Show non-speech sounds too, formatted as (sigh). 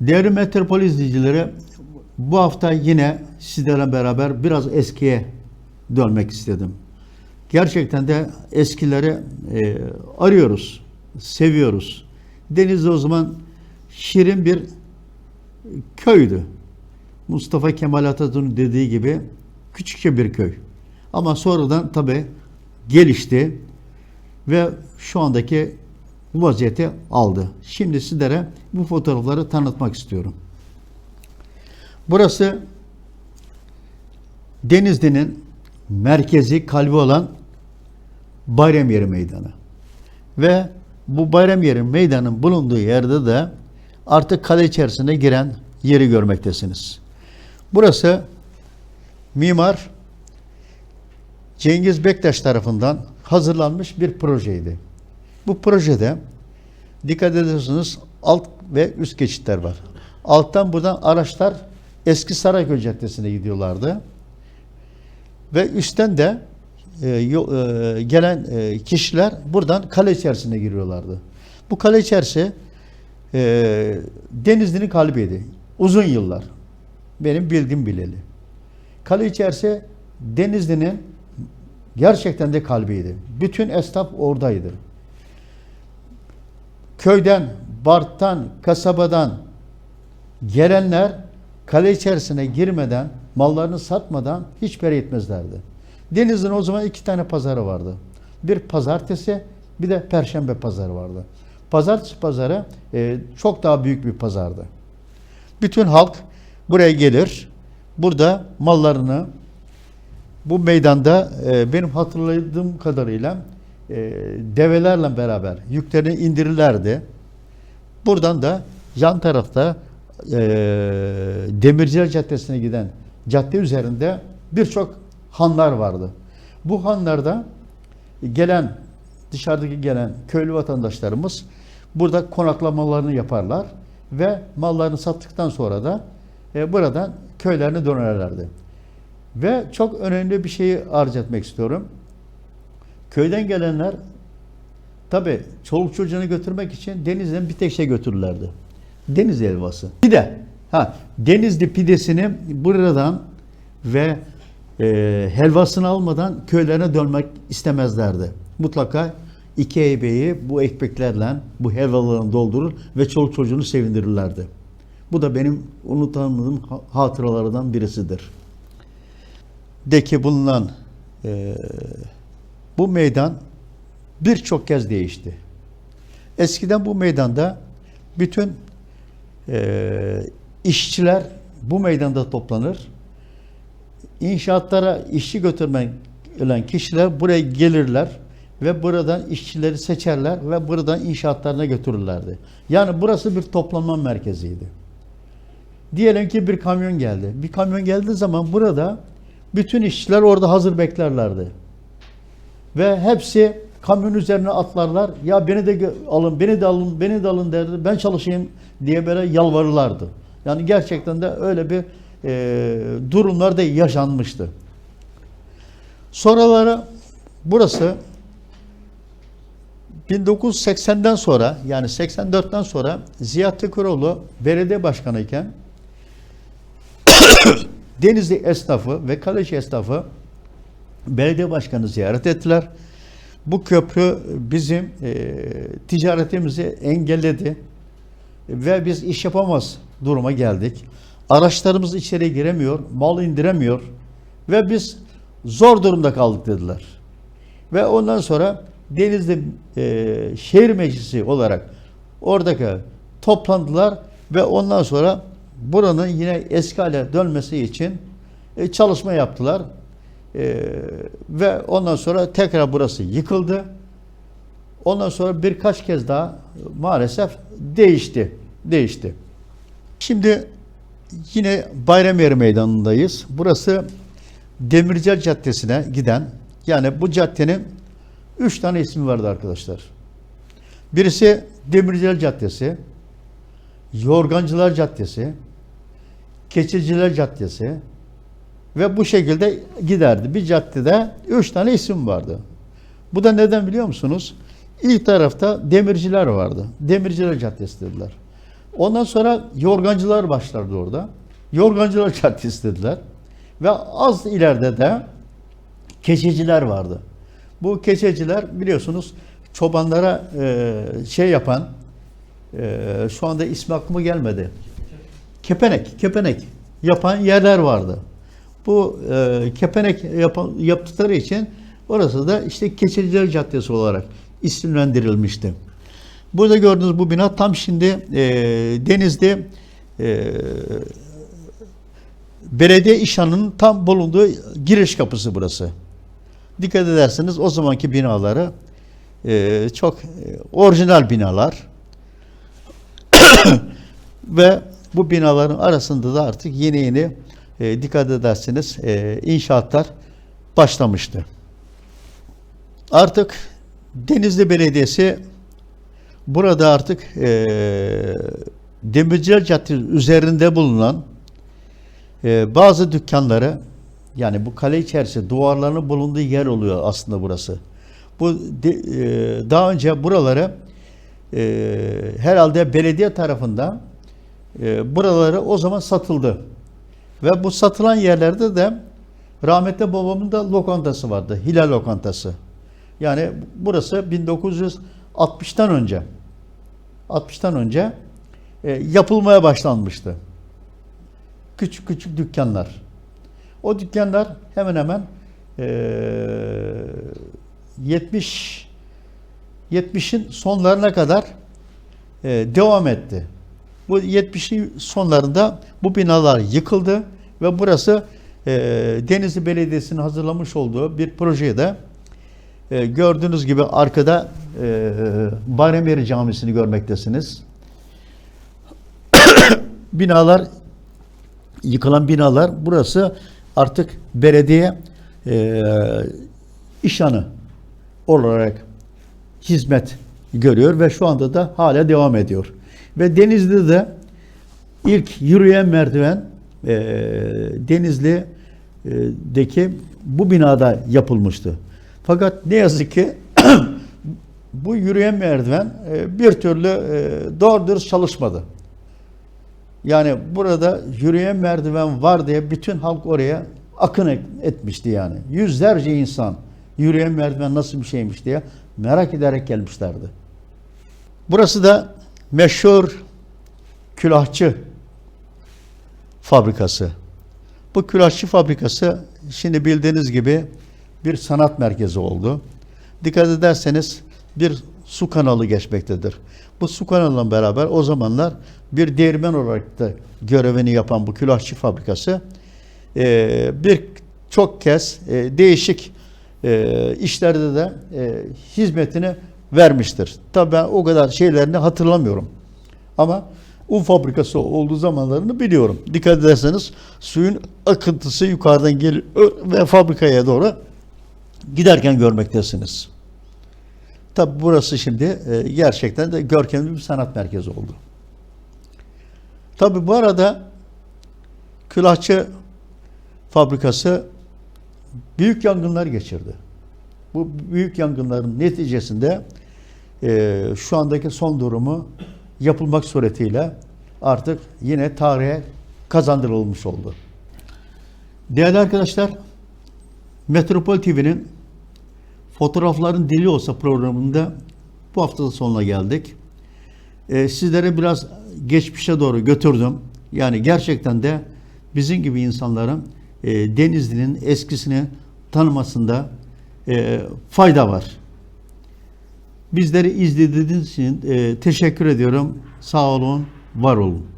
Değerli Metropol izleyicileri, bu hafta yine sizlerle beraber biraz eskiye dönmek istedim. Gerçekten de eskileri e, arıyoruz, seviyoruz. Denizli o zaman şirin bir köydü. Mustafa Kemal Atatürk'ün dediği gibi küçükçe bir köy. Ama sonradan tabi gelişti ve şu andaki bu vaziyeti aldı. Şimdi sizlere bu fotoğrafları tanıtmak istiyorum. Burası Denizli'nin merkezi kalbi olan Bayram Yeri Meydanı. Ve bu Bayram Yeri Meydanı'nın bulunduğu yerde de artık kale içerisine giren yeri görmektesiniz. Burası mimar Cengiz Bektaş tarafından hazırlanmış bir projeydi. Bu projede dikkat ediyorsunuz alt ve üst geçitler var. Alttan buradan araçlar eski Sarayköy Caddesi'ne gidiyorlardı. Ve üstten de e, e, gelen e, kişiler buradan kale içerisine giriyorlardı. Bu kale içerisi e, Denizli'nin kalbiydi. Uzun yıllar. Benim bildiğim bileli. Kale içerisi Denizli'nin gerçekten de kalbiydi. Bütün esnaf oradaydı. Köyden, Bart'tan, kasabadan gelenler kale içerisine girmeden, mallarını satmadan hiçbir yere gitmezlerdi. Denizli'nin o zaman iki tane pazarı vardı. Bir pazartesi, bir de perşembe pazarı vardı. Pazartesi pazarı e, çok daha büyük bir pazardı. Bütün halk buraya gelir. Burada mallarını bu meydanda e, benim hatırladığım kadarıyla e, develerle beraber yüklerini indirirlerdi. Buradan da yan tarafta e, Demirciler Caddesi'ne giden cadde üzerinde birçok hanlar vardı. Bu hanlarda gelen dışarıdaki gelen köylü vatandaşlarımız burada konaklamalarını yaparlar ve mallarını sattıktan sonra da e, buradan köylerine dönerlerdi. Ve çok önemli bir şeyi arz etmek istiyorum. Köyden gelenler tabi çoluk çocuğunu götürmek için denizden bir tek şey götürürlerdi. Deniz helvası. Pide. Ha, denizli pidesini buradan ve e, helvasını almadan köylerine dönmek istemezlerdi. Mutlaka iki eybeyi bu ekmeklerle, bu helvalarla doldurur ve çoluk çocuğunu sevindirirlerdi. Bu da benim unutamadığım ha- hatıralardan birisidir. Deki bulunan e, bu meydan birçok kez değişti. Eskiden bu meydanda bütün e, işçiler bu meydanda toplanır. İnşaatlara işçi götürmek olan kişiler buraya gelirler ve buradan işçileri seçerler ve buradan inşaatlarına götürürlerdi. Yani burası bir toplanma merkeziydi. Diyelim ki bir kamyon geldi. Bir kamyon geldiği zaman burada bütün işçiler orada hazır beklerlerdi. Ve hepsi kamyon üzerine atlarlar. Ya beni de alın, beni de alın, beni de alın derdi. Ben çalışayım diye böyle yalvarırlardı. Yani gerçekten de öyle bir e, durumlar da yaşanmıştı. Sonraları burası 1980'den sonra yani 84'ten sonra Ziya Tıkıroğlu belediye başkanı iken (coughs) Denizli esnafı ve Kaleşi esnafı belediye başkanı ziyaret ettiler. Bu köprü bizim e, ticaretimizi engelledi ve biz iş yapamaz duruma geldik. Araçlarımız içeri giremiyor, mal indiremiyor ve biz zor durumda kaldık dediler. Ve ondan sonra Denizli e, Şehir Meclisi olarak oradaki toplandılar ve ondan sonra buranın yine eski hale dönmesi için e, çalışma yaptılar. E, ve ondan sonra tekrar burası yıkıldı. Ondan sonra birkaç kez daha maalesef değişti. Değişti. Şimdi yine Bayramyeri Meydanı'ndayız. Burası Demirciler Caddesi'ne giden yani bu caddenin üç tane ismi vardı arkadaşlar. Birisi Demirciler Caddesi, Yorgancılar Caddesi, Keçiciler Caddesi ve bu şekilde giderdi. Bir caddede üç tane isim vardı. Bu da neden biliyor musunuz? İlk tarafta demirciler vardı. Demirciler Caddesi dediler. Ondan sonra yorgancılar başlardı orada. Yorgancılar (laughs) Caddesi dediler. Ve az ileride de keçeciler vardı. Bu keçeciler biliyorsunuz çobanlara e, şey yapan e, şu anda ismi aklıma gelmedi. Kepenek, kepenek yapan yerler vardı. Bu e, kepenek yapan, yaptıkları için orası da işte Keçeciler Caddesi olarak isimlendirilmişti. Burada gördüğünüz bu bina tam şimdi e, Denizli e, belediye işhanının tam bulunduğu giriş kapısı burası. Dikkat ederseniz o zamanki binaları e, çok e, orijinal binalar (coughs) ve bu binaların arasında da artık yeni yeni e, dikkat ederseniz e, inşaatlar başlamıştı. Artık Denizli Belediyesi burada artık e, Demirciler Caddesi üzerinde bulunan e, bazı dükkanları yani bu kale içerisinde duvarlarının bulunduğu yer oluyor aslında burası. Bu de, e, daha önce buraları e, herhalde belediye tarafından e, buraları o zaman satıldı. Ve bu satılan yerlerde de rahmetli babamın da lokantası vardı. Hilal lokantası. Yani burası 1960'tan önce 60'tan önce e, yapılmaya başlanmıştı. Küçük küçük dükkanlar. O dükkanlar hemen hemen e, 70 70'in sonlarına kadar e, devam etti. Bu 70'in sonlarında bu binalar yıkıldı ve burası e, Denizli Belediyesi'nin hazırlamış olduğu bir projede e, gördüğünüz gibi arkada e, Bahremyeri Camisi'ni görmektesiniz. (coughs) binalar yıkılan binalar burası artık belediye e, işhanı olarak hizmet görüyor ve şu anda da hala devam ediyor. Ve Denizli'de ilk yürüyen merdiven e, Denizli'deki bu binada yapılmıştı. Fakat ne yazık ki (clears throat) bu yürüyen merdiven e, bir türlü e, doğru çalışmadı. Yani burada yürüyen merdiven var diye bütün halk oraya akın et- etmişti yani. Yüzlerce insan yürüyen merdiven nasıl bir şeymiş diye merak ederek gelmişlerdi. Burası da meşhur külahçı fabrikası. Bu külahçı fabrikası şimdi bildiğiniz gibi bir sanat merkezi oldu. Dikkat ederseniz bir su kanalı geçmektedir. Bu su kanalıyla beraber o zamanlar bir değirmen olarak da görevini yapan bu külahçı fabrikası e, bir çok kez e, değişik e, işlerde de hizmetini vermiştir. Tabii ben o kadar şeylerini hatırlamıyorum. Ama un fabrikası olduğu zamanlarını biliyorum. Dikkat ederseniz suyun akıntısı yukarıdan geliyor ve fabrikaya doğru giderken görmektesiniz. Tabi burası şimdi e, gerçekten de görkemli bir sanat merkezi oldu. Tabi bu arada külahçı fabrikası büyük yangınlar geçirdi. Bu büyük yangınların neticesinde e, şu andaki son durumu yapılmak suretiyle artık yine tarihe kazandırılmış oldu. Değerli arkadaşlar, Metropol TV'nin Fotoğrafların Dili Olsa programında bu hafta sonuna geldik. Ee, sizlere biraz geçmişe doğru götürdüm. Yani gerçekten de bizim gibi insanların e, Denizli'nin eskisini tanımasında e, fayda var. Bizleri izlediğiniz için e, teşekkür ediyorum. Sağ olun, var olun.